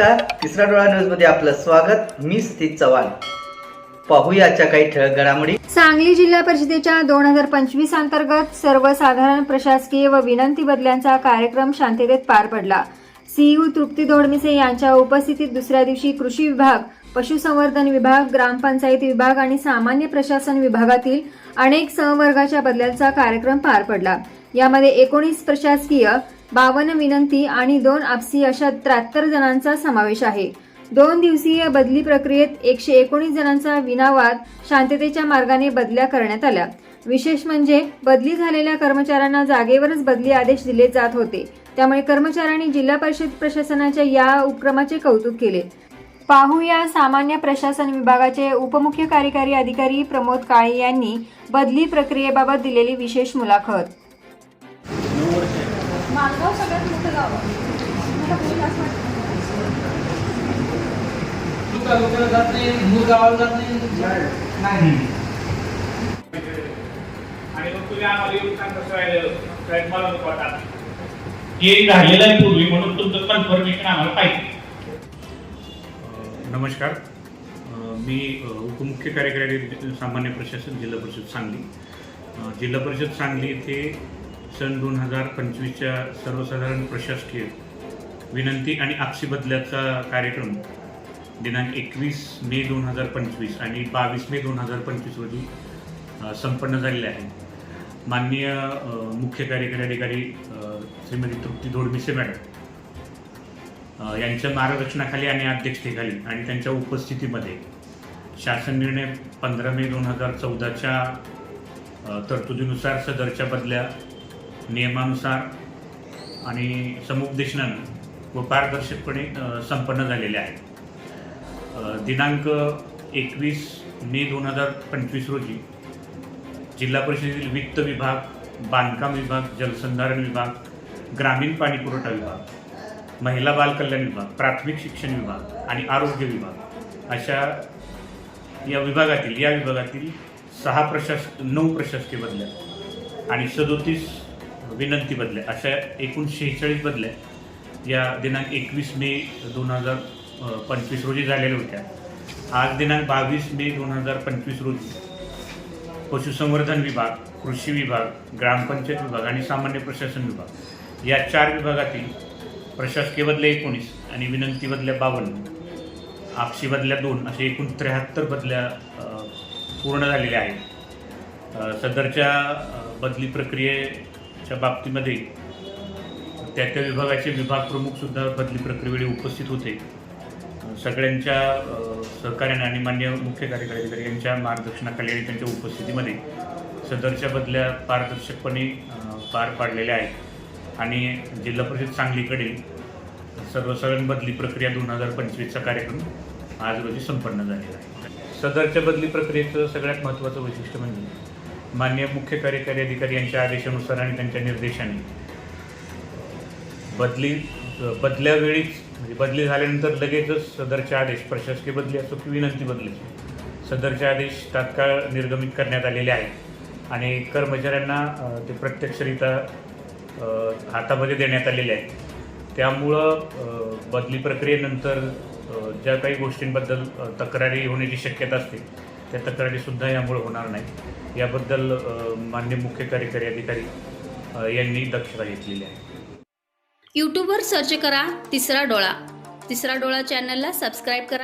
नमस्कार. तिसरा डोळा न्यूजमध्ये आपलं स्वागत. मी स्थित चव्हाण. पाहूयाच्या काही ठळक घडामोडी. सांगली जिल्हा परिषदेच्या दोन हजार पंचवीस अंतर्गत सर्वसाधारण प्रशासकीय व विनंती बदल्यांचा कार्यक्रम शांततेत पार पडला. सीयू तृप्ती दोडमिसे यांच्या उपस्थितीत दुसऱ्या दिवशी कृषी विभाग पशुसंवर्धन विभाग ग्रामपंचायत विभाग आणि सामान्य प्रशासन विभागातील अनेक सहवर्गाच्या बदल्यांचा कार्यक्रम पार पडला. यामध्ये एकोणीस प्रशासकीय बावन्न विनंती आणि दोन आपसी अशा त्र्याहत्तर जणांचा समावेश आहे. दोन दिवसीय बदली प्रक्रियेत एकशे एकोणीस जणांचा विनावाद शांततेच्या मार्गाने बदल्या करण्यात आल्या. विशेष म्हणजे बदली झालेल्या कर्मचाऱ्यांना जागेवरच बदली आदेश दिले जात होते. त्यामुळे कर्मचाऱ्यांनी जिल्हा परिषद प्रशासनाच्या या उपक्रमाचे कौतुक केले. पाहूया सामान्य प्रशासन विभागाचे उपमुख्य कार्यकारी अधिकारी प्रमोद काळे यांनी बदली प्रक्रियेबाबत दिलेली विशेष मुलाखत. मालगाव सगळ्यात मोठं गाव आहे. मला बोललं असं वाटतं. तू तालुक्याला जात नाही? मूळ गावाला जात नाही? नाही. आणि मग तुम्ही आम्हाला येऊन सांगता साहेब मला नको आता. हे झालेलं आहे पूर्वी म्हणून तुमचं कन्फर्मेशन आम्हाला पाहिजे. नमस्कार. मी उपमुख्य कार्यकारी अधिकारी सामान्य प्रशासन जिल्हा परिषद सांगली. जिल्हा परिषद सांगली येथे सन दोन हजार पंचवीसच्या सर्वसाधारण प्रशासकीय विनंती आणि आपसी बदल्याचा कार्यक्रम दिनांक एकवीस मे दोन हजार पंचवीस आणि बावीस मे दोन हजार पंचवीस रोजी संपन्न झालेले आहे. माननीय मुख्य कार्यकारी अधिकारी श्रीमती तृप्ती धोडमिसे मॅडम यांच्या मार्गदर्शनाखाली आणि अध्यक्षतेखाली आणि त्यांच्या उपस्थितीमध्ये शासन निर्णय पंधरा मे दोन हजार चौदाच्या तरतुदीनुसार सदरच्या बदल्या नियमानुसार आणि समुपदेशनानं व पारदर्शकपणे संपन्न झालेले आहेत. दिनांक एकवीस मे दोन हजार पंचवीस रोजी जिल्हा परिषदेतील वित्त विभाग बांधकाम विभाग जलसंधारण विभाग ग्रामीण पाणीपुरवठा विभाग महिला बालकल्याण विभाग प्राथमिक शिक्षण विभाग आणि आरोग्य विभाग अशा या विभागातील या विभागातील सहा प्रशास नऊ प्रशासकीय बदल्या आणि सदोतीस विनंती बदल्या अशा एकूण शेहेचाळीस बदल्या या दिनांक एकवीस मे दोन हजार पंचवीस रोजी झालेल्या होत्या. आज दिनांक बावीस मे दोन हजार पंचवीस रोजी पशुसंवर्धन विभाग कृषी विभाग ग्रामपंचायत विभाग आणि सामान्य प्रशासन विभाग या चार विभागातील प्रशासकीय बदल्या एकोणीस आणि विनंती बदल्या बावन्न आपसी बदल्या दोन असे एकूण त्र्याहत्तर बदल्या पूर्ण झालेल्या आहेत. सदरच्या बदली प्रक्रिये प्रक्रियेच्या बाबतीमध्ये त्या त्या विभागाचे विभाग प्रमुखसुद्धा बदली प्रक्रियेवेळी उपस्थित होते. सगळ्यांच्या सहकार्याने आणि मान्य मुख्य कार्यकारी अधिकारी यांच्या मार्गदर्शनाखाली आणि त्यांच्या उपस्थितीमध्ये सदरच्या बदल्या पारदर्शकपणे पार पाडलेल्या आहेत. आणि जिल्हा परिषद सांगलीकडील सर्वसाधारण बदली प्रक्रिया दोन हजार पंचवीसचा कार्यक्रम आज रोजी संपन्न झालेला आहे. सदरच्या बदली प्रक्रियेचं सगळ्यात महत्त्वाचं वैशिष्ट्य म्हणजे मान्य मुख्य कार्यकारी अधिकारी यांच्या आदेशानुसार आणि त्यांच्या निर्देशाने. बदली बदल्यावेळीच म्हणजे बदली झाल्यानंतर लगेचच सदरचे आदेश प्रशासकीय बदली असो की विनंती बदली. सदरचे आदेश तात्काळ निर्गमित करण्यात आलेले आहेत. आणि कर्मचाऱ्यांना ते प्रत्यक्षरित्या हातामध्ये देण्यात आलेले आहेत. त्यामुळं बदली प्रक्रियेनंतर ज्या काही गोष्टींबद्दल तक्रारी होण्याची शक्यता असते त्या तक्रारीसुद्धा यामुळे होणार नाही. याबद्दल मान्य मुख्य कार्यकारी अधिकारी यांनी दक्षता घेतलेली आहे. यूट्यूबवर सर्च करा तिसरा डोळा. तिसरा डोळा चॅनलला सबस्क्राईब करा.